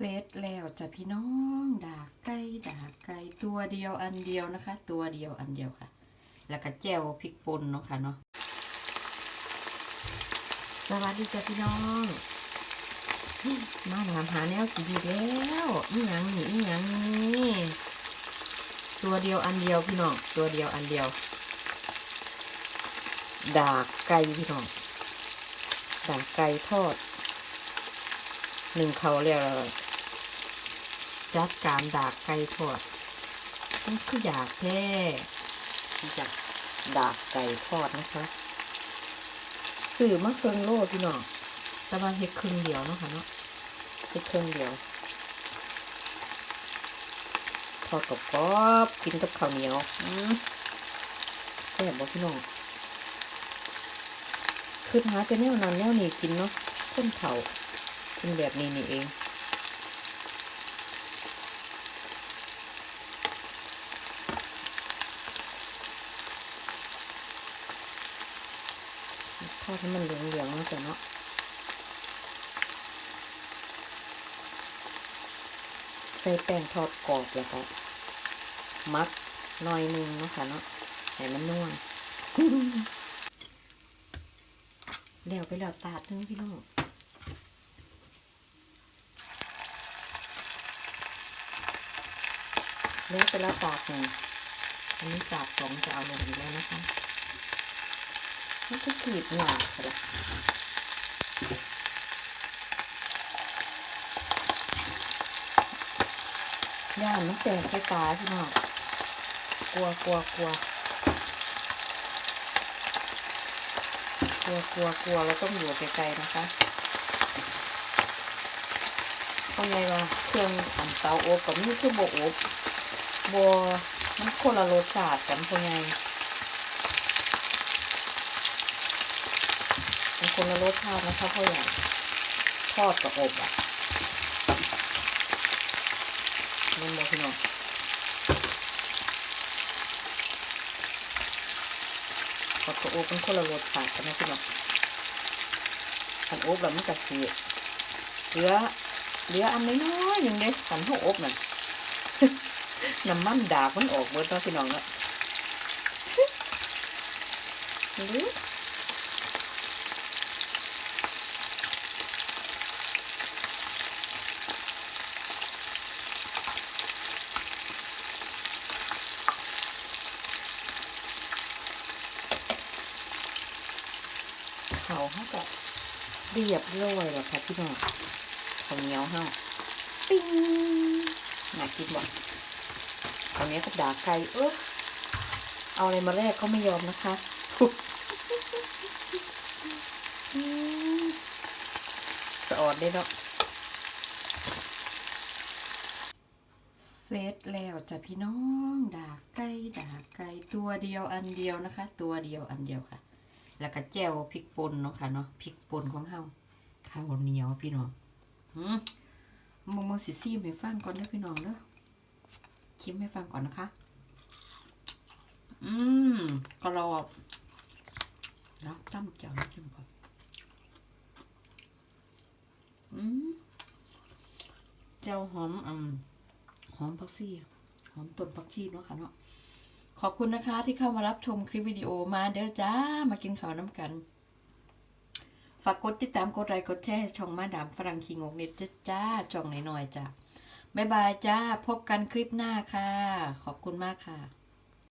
เสร็จแล้วจ้ะพี่น้องดากไก่ดากไก่ตัวเดียวอันเดียวนะคะ ตัวเดียวอันเดียวค่ะ แล้วก็แจ่วพริกป่นเนาะค่ะเนาะสวัสดีจ้ะพี่น้องมาถามหาแนวกินอีแล้วอีหยังนี่อีหยังนี่ตัวเดียวอันเดียวพี่น้องตัวเดียวอันเดียว ดากไก่พี่น้องดากไก่ทอดหนึ่งเขาเรียกอะไร จัดการดากไก่ทอดมันคืออยากแท้ที่จะดากไก่ทอดนะคะสื่อมาเครื่องโลพี่น้องแต่ว่าเฮ็ดครึ่งเดียวเนาะค่ะเนาะเฮ็ดครึ่งเดียวทอดกับกรอบๆกินกับข้าวเหนียวอืมแซ่บบ่พี่น้องคือหาแต่แนวนั้นแนวนี้กินเนาะคนเฒ่าเป็นแบบนี้นี่เอง ทอดให้มันเหลืองๆนะจ๊ะเนาะใส่แป้งทอดกรอบแล้วก็มัดหน่อยนึงเนาะค่ะเนาะให้มันนุ่มแล้วไปแล้วตาดนึงพี่น้องเลือกไปแล้วตากหนึ่งอันนี้ตากสองจะเอาลงอีกแล้วนะคะ มันก็ขีดหนาไปละย่านมันแตกใส่ตาพี่น้องกลัวกลัวกลัวกลัวกลัวกลัวเราต้องอยู่ไกลๆนะคะเพราะไงว่าเครื่องอันเตาอบกับนี่คือโบอบโบมันคนละรสชาติกันเพราะไงมัน คนละรสชาตินะคะเพราะอย่างทอดกับอบอะมันบอกพี่น้องทอดกับอบมันคนละรสชาติกันนะพี่น้องอันอบแล้วมันจะเสียเหลือเหลืออันน้อยๆหนึ่งเด้ขันหัวอบน่ะน้ำมันดาบมันออกเบิดเนาะพี่น้องเนาะดู เขาเขาก็เรียบร้อยแล้วค่ะพี่น้องข้าวเหนียวเฮาปิ้งน่ากินบ่ข้าวเหนียวกับดาไก่เออเอาอะไรมาแลกก็ไม่ยอมนะคะสะออดได้เนาะเสร็จแล้วจ้ะพี่น้อง ดาไก่ดาไก่ตัวเดียวอันเดียวนะคะ ตัวเดียวอันเดียวค่ะ แล้วก็แจ่วพริกป่นเนาะค่ะเนาะพริกป่นของเฮาข้าวเหนียวพี่น้องหืมมึงมึงสิซีมให้ฟังก่อนเด้พี่น้องเด้อชิมให้ฟังก่อนนะคะ อืมกรอบแล้วตั้มจังชิมก่อนอืมเจ้าหอมอืมหอมผักชีหอมต้นผักชีเนาะค่ะเนาะ ขอบคุณนะคะที่เข้ามารับชมคลิปวิดีโอมาเด้อจ้ามากินข้าวน้ำกัน ฝากกดติดตามกดไลค์กดแชร์ช่องมาดามฝรั่งคิงงกเน็ตจ้าจ้าช่องหน่อยๆจ้าบ๊ายบายจ้า พบกันคลิปหน้าค่ะ ขอบคุณมากค่ะ